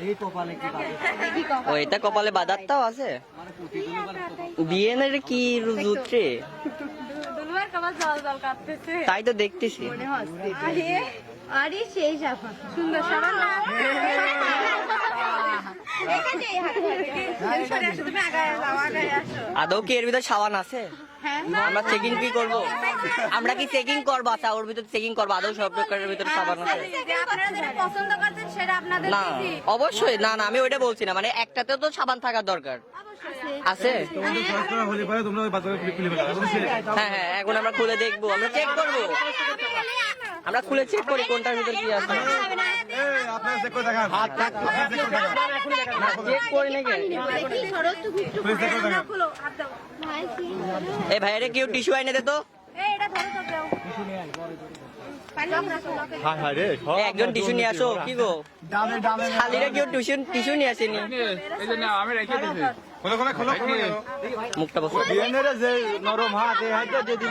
এই কপালে কি ও, এটা কপালে বাদারটাও আছে? কি দুলবার কবার জল জল কাটতেছে তাই তো দেখতেছি। না আদৌ কি এর ভিতরে সাবান আছে? আমরা চেকিং কি করব? আমরা কি চেকিং করব? আচ্ছা ওর ভিতরে চেকিং করব আদৌ সব প্রকারের ভিতরে সাবান আছে। আপনারা যেটা পছন্দ করছেন সেটা আপনাদের না অবশ্যই না না আমি ওইটা বলছি না মানে একটাতে তো সাবান থাকার দরকার। আছে? বুঝলে হ্যাঁ হ্যাঁ। এখন আমরা খুলে দেখব আমরা চেক করব। আমরা খুলে চেক করি কোনটার ভিতরে কি আছে। আপনারা চেক করে দেখান। হাত চেক করে দেখান। চেক করে নাকি? এই ভাইরে কেউ টিস্যু আইনে দে তো। একজন টিস্যু নিয়ে আসো কি গো? ডামে ডামে শালিরা কেউ টিস্যু টিস্যু নিয়ে আসেনি। খোলো খোলো খোলো খোলো মুখটা বসে। নরম হাত এই যদি